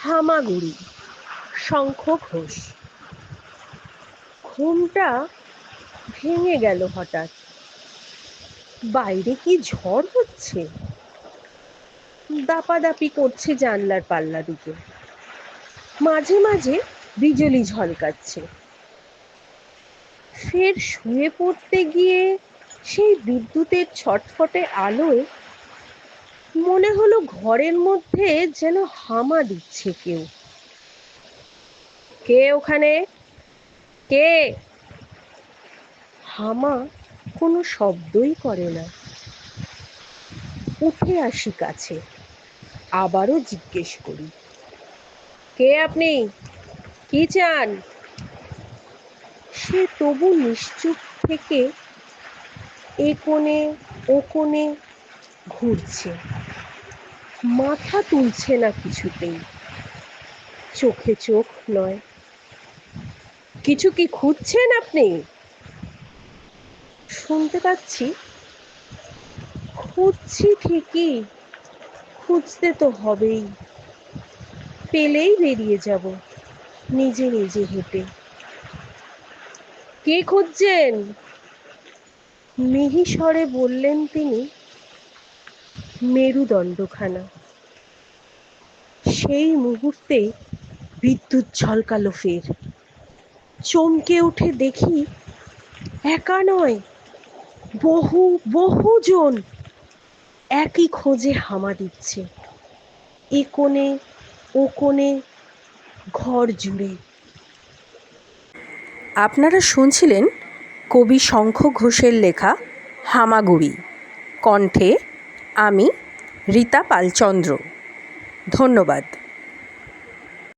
হামাগুড়ি, শঙ্খ ঘোষ। ঘুমটা ভেঙে গেল হঠাৎ। বাইরে কি ঝড় হচ্ছে? দাপাদাপি করছে জানলার পাল্লা দিকে মাঝে মাঝে বিজলি ঝলকাচ্ছে। ফের শুয়ে পড়তে গিয়ে সেই বিদ্যুতের ছটফটে আলোয় মনে হলো ঘরের মধ্যে যেন হামা দিচ্ছে কেউ। কে ওখানে? কে? হামা কোনো শব্দই করে না। উঠে আসি কাছে, আবারও জিজ্ঞেস করি, কে আপনি? কি চান? সে তবু নিশ্চুপ থেকে এ কোণে, ও কোণে ঘুরছে। মাথা তুলছে না কিছুতেই। চোখে চোখ নয়। কিছু কি খুঁজছেন আপনি? শুনতে পাচ্ছি। খুঁজছি ঠিকই। খুঁজতে তো হবেই। পেলেই বেরিয়ে যাব। নিজে নিজে হেঁটে। কে খুঁজছেন? মিহি স্বরে বললেন তিনি। মেরুদণ্ডখানা। সেই মুহূর্তে বিদ্যুৎ ঝলকালো ফের। চমকে উঠে দেখি একা নয়, বহু, বহুজন একই খোঁজে হামা দিচ্ছে। এ কোণে, ও কোণে ঘর জুড়ে। আপনারা শুনছিলেন কবি শঙ্খ ঘোষের লেখা হামাগুড়ি, কণ্ঠে আমি রীতা পালচন্দ্র। ধন্যবাদ।